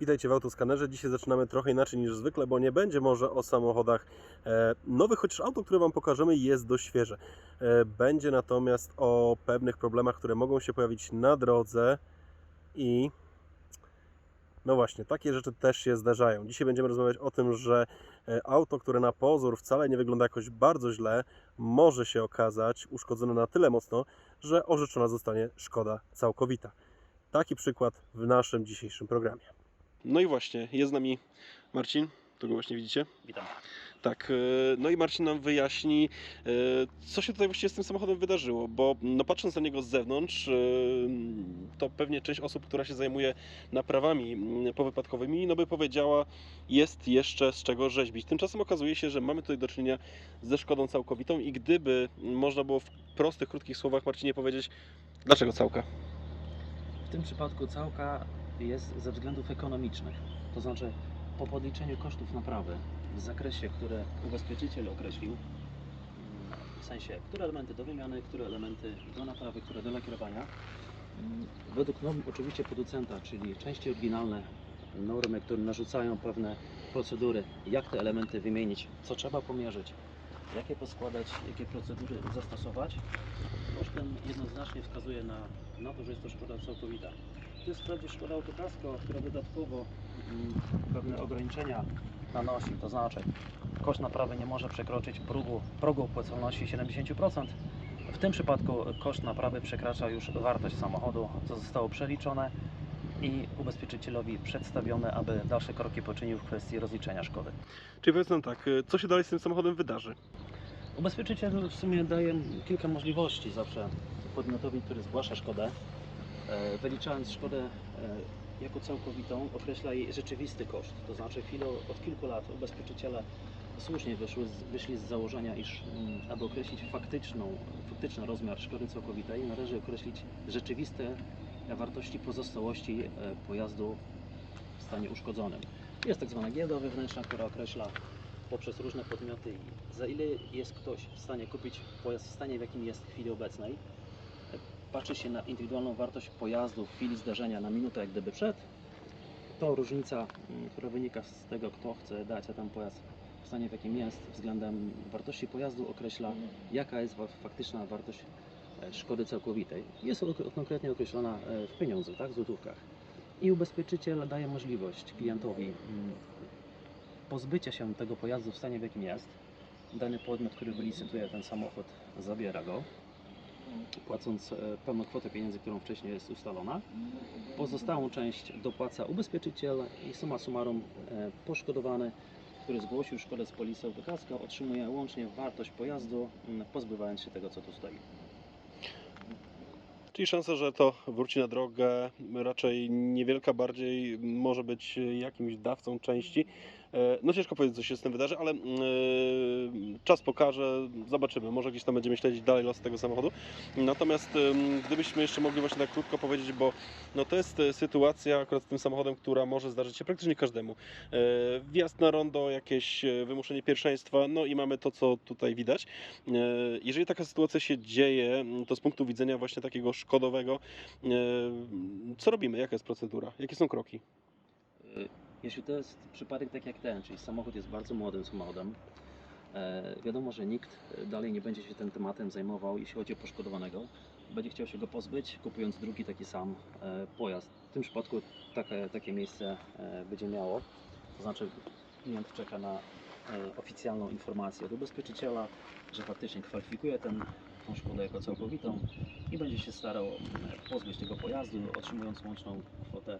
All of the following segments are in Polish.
Witajcie w Autoskanerze. Dzisiaj zaczynamy trochę inaczej niż zwykle, bo nie będzie może o samochodach e, nowych, chociaż auto, które Wam pokażemy jest dość świeże. E, będzie natomiast o pewnych problemach, które mogą się pojawić na drodze i no właśnie, takie rzeczy też się zdarzają. Dzisiaj będziemy rozmawiać o tym, że e, auto, które na pozór wcale nie wygląda jakoś bardzo źle, może się okazać uszkodzone na tyle mocno, że orzeczona zostanie szkoda całkowita. Taki przykład w naszym dzisiejszym programie. No i właśnie, jest z nami Marcin, tu go właśnie widzicie. Witam. Tak, e, no i Marcin nam wyjaśni, e, co się tutaj właściwie z tym samochodem wydarzyło, bo no patrząc na niego z zewnątrz, e, to pewnie część osób, która się zajmuje naprawami powypadkowymi, no by powiedziała, jest jeszcze z czego rzeźbić. Tymczasem okazuje się, że mamy tutaj do czynienia ze szkodą całkowitą i gdyby można było w prostych, krótkich słowach Marcinie powiedzieć, dlaczego całka? W tym przypadku całka jest ze względów ekonomicznych. To znaczy po podliczeniu kosztów naprawy w zakresie, które ubezpieczyciel określił, w sensie, które elementy do wymiany, które elementy do naprawy, które do lakierowania, według norm oczywiście producenta, czyli części oryginalne, normy, które narzucają pewne procedury, jak te elementy wymienić, co trzeba pomierzyć, jakie poskładać, jakie procedury zastosować, kosztem jednoznacznie wskazuje na, na to, że jest to szkoda całkowita. To jest wprawdzie szkoda autokasko, która dodatkowo mm, pewne ograniczenia nanosi, to znaczy koszt naprawy nie może przekroczyć progu, progu opłacalności 70%. W tym przypadku koszt naprawy przekracza już wartość samochodu, co zostało przeliczone i ubezpieczycielowi przedstawione, aby dalsze kroki poczynił w kwestii rozliczenia szkody. Czyli powiedz nam tak, e, co się dalej z tym samochodem wydarzy? Ubezpieczyciel w sumie daje kilka możliwości zawsze podmiotowi, który zgłasza szkodę. E, Wyliczając szkodę e, jako całkowitą, określa jej rzeczywisty koszt. To znaczy, chwilę, od kilku lat ubezpieczyciele słusznie wyszły wyszli z założenia, iż mm, aby określić faktyczną, faktyczny rozmiar szkody całkowitej, należy określić rzeczywiste wartości pozostałości e, pojazdu w stanie uszkodzonym. Jest tak zwana giełda wewnętrzna, która określa poprzez różne podmioty, za ile jest ktoś w stanie kupić pojazd w stanie, w jakim jest w chwili obecnej. Patrzy się na indywidualną wartość pojazdu w chwili zdarzenia na minutę jak gdyby przed. To różnica, mm, która wynika z tego, kto chce dać, a ten pojazd w stanie, w jakim jest, względem wartości pojazdu określa, jaka jest faktyczna wartość e, szkody całkowitej. Jest konkretnie określona e, w pieniądzu, tak, w złotówkach. I ubezpieczyciel daje możliwość klientowi mm, pozbycia się tego pojazdu w stanie, w jakim jest. Dany podmiot, który wylicytuje ten samochód, zabiera go, płacąc e, pełną kwotę pieniędzy, którą wcześniej jest ustalona. Pozostałą część dopłaca ubezpieczyciel i summa summarum e, poszkodowany, który zgłosił szkodę z polisą autokasko, otrzymuje łącznie wartość pojazdu, pozbywając się tego, co tu stoi. Czyli szansa, że to wróci na drogę raczej niewielka, bardziej może być jakimś dawcą części. E, No ciężko powiedzieć, co się z tym wydarzy, ale mm, e, czas pokaże, zobaczymy. Może gdzieś tam będziemy śledzić dalej los tego samochodu. Natomiast gdybyśmy jeszcze mogli właśnie tak krótko powiedzieć, bo no to jest e, sytuacja akurat z tym samochodem, która może zdarzyć się praktycznie każdemu. Wjazd na rondo, jakieś wymuszenie pierwszeństwa, no i mamy to, co tutaj widać. Jeżeli taka sytuacja się dzieje, to z punktu widzenia właśnie takiego szkodowego, co robimy? Jaka jest procedura? Jakie są kroki? Jeśli to jest przypadek tak jak ten, czyli samochód jest bardzo młodym samochodem, e, wiadomo, że nikt e, dalej nie będzie się tym tematem zajmował, jeśli chodzi o poszkodowanego. Będzie chciał się go pozbyć, kupując drugi taki sam e, pojazd. W tym przypadku takie, takie miejsce będzie miało. To znaczy klient czeka na oficjalną informację od ubezpieczyciela, że faktycznie kwalifikuje ten, tą szkodę jako całkowitą i będzie się starał pozbyć tego pojazdu, otrzymując łączną kwotę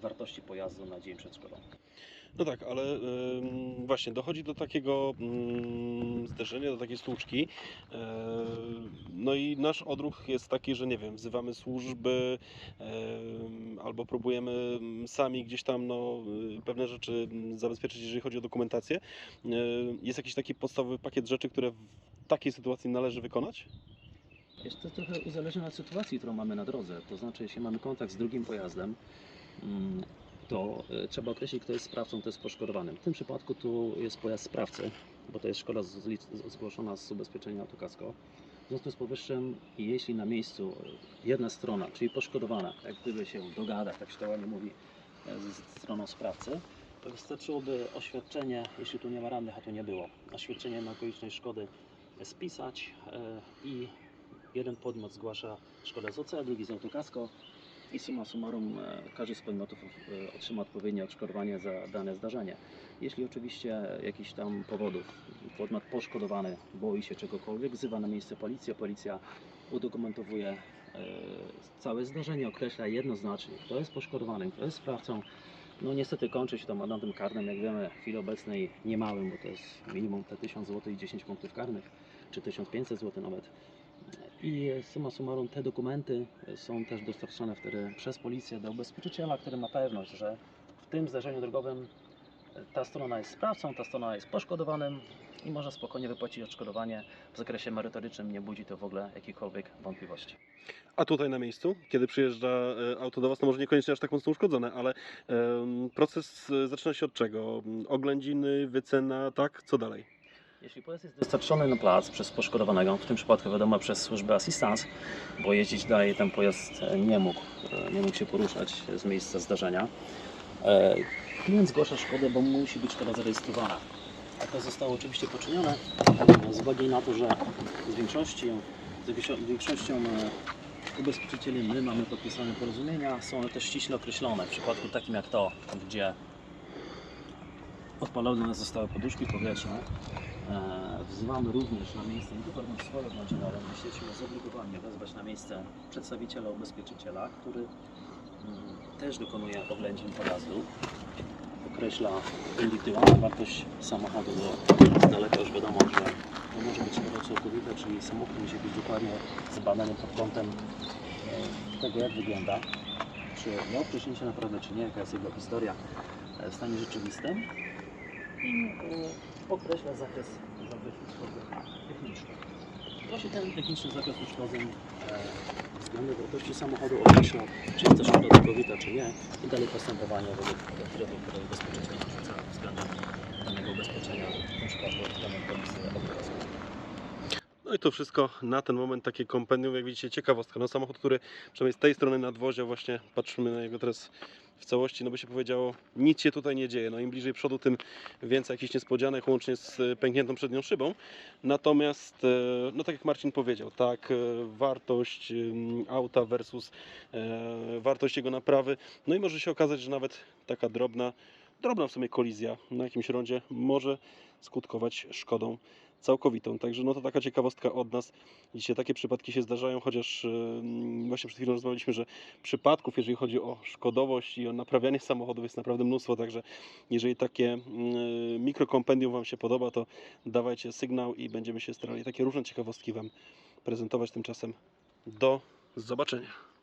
wartości pojazdu na dzień przed szkodą. No tak, ale ym, właśnie dochodzi do takiego ym, zderzenia, do takiej stłuczki. Yy, no i nasz odruch jest taki, że nie wiem, wzywamy służby albo próbujemy ym, sami gdzieś tam no, y, pewne rzeczy ym, zabezpieczyć, jeżeli chodzi o dokumentację. Yy, jest jakiś taki podstawowy pakiet rzeczy, które w takiej sytuacji należy wykonać? Jest to trochę uzależnione od sytuacji, którą mamy na drodze. To znaczy, jeśli mamy kontakt z drugim pojazdem, mm, to e, trzeba określić, kto jest sprawcą, kto jest poszkodowanym. W tym przypadku tu jest pojazd sprawcy, bo to jest szkoda zgłoszona z ubezpieczenia autokasko. W związku z powyższym, jeśli na miejscu jedna strona, czyli poszkodowana, jak gdyby się dogada, tak się to ładnie mówi, e, ze stroną sprawcy, to wystarczyłoby oświadczenie, jeśli tu nie ma rannych, a tu nie było, oświadczenie na okoliczność szkody spisać e, i jeden podmiot zgłasza szkodę z OC, drugi z autokasko i summa summarum e, każdy z podmiotów e, otrzyma odpowiednie odszkodowanie za dane zdarzenie. Jeśli oczywiście jakichś tam powodów podmiot poszkodowany boi się czegokolwiek, wzywa na miejsce policję, policja udokumentowuje e, całe zdarzenie, określa jednoznacznie, kto jest poszkodowanym, kto jest sprawcą. No niestety kończy się to mandatem karnym, jak wiemy, w chwili obecnej niemałym, bo to jest minimum te 1000 zł i 10 punktów karnych, czy 1500 zł nawet. I summa summarum te dokumenty są też dostarczane wtedy przez policję do ubezpieczyciela, który ma pewność, że w tym zdarzeniu drogowym ta strona jest sprawcą, ta strona jest poszkodowanym i można spokojnie wypłacić odszkodowanie. W zakresie merytorycznym nie budzi to w ogóle jakichkolwiek wątpliwości. A tutaj na miejscu, kiedy przyjeżdża e, auto do Was, no może niekoniecznie aż tak mocno uszkodzone, ale proces e, zaczyna się od czego? Oględziny, wycena, tak? Co dalej? Jeśli pojazd jest dostarczony na plac przez poszkodowanego, w tym przypadku wiadomo przez służbę assistance, bo jeździć dalej ten pojazd e, nie mógł, e, nie mógł się poruszać z miejsca zdarzenia, e, klient zgłasza szkodę, bo musi być szkoda zarejestrowana. A to zostało oczywiście poczynione z uwagi na to, że z większości, z większo- większością ubezpieczycieli my mamy podpisane porozumienia, są one też ściśle określone. W przypadku takim jak to, gdzie odpalone zostały poduszki powietrzne, Wzywamy również na miejsce nie tylko organ swoje bądź ale jesteśmy zobligowani wezwać na miejsce przedstawiciela ubezpieczyciela, który mm, też dokonuje oględzin pojazdu. Określa indywidualną wartość samochodu, bo z daleka już wiadomo, że to może być szkoda całkowita, czyli samochód musi być dokładnie zbadany pod kątem e, tego, jak wygląda, czy miał wcześniejsze naprawdę, czy nie, jaka jest jego historia e, w stanie rzeczywistym e, określa zakres uszkodzeń technicznych. Właśnie ten techniczny zakres uszkodzeń e, względem wartości samochodu określa, czy jest to szkoda całkowita, czy nie i dalej postępowanie trybu, który ubezpieczyciel narzuca względem danego ubezpieczenia, przypadku danej komisji autokaskowej. No i to wszystko na ten moment takie kompendium, jak widzicie, ciekawostka. No samochód, który przynajmniej z tej strony nadwozia właśnie, patrzymy na niego teraz w całości, no by się powiedziało, nic się tutaj nie dzieje. No im bliżej przodu, tym więcej jakichś niespodzianek, łącznie z pękniętą przednią szybą. Natomiast, e, no tak jak Marcin powiedział, tak, e, wartość em, auta versus e, wartość jego naprawy, no i może się okazać, że nawet taka drobna, drobna w sumie kolizja na jakimś rondzie może skutkować szkodą całkowitą. Także no to taka ciekawostka od nas. Dzisiaj takie przypadki się zdarzają, chociaż yy, właśnie przed chwilą rozmawialiśmy, że przypadków, jeżeli chodzi o szkodowość i o naprawianie samochodów jest naprawdę mnóstwo, także jeżeli takie yy, mikrokompendium Wam się podoba, to dawajcie sygnał i będziemy się starali takie różne ciekawostki Wam prezentować. Tymczasem do zobaczenia.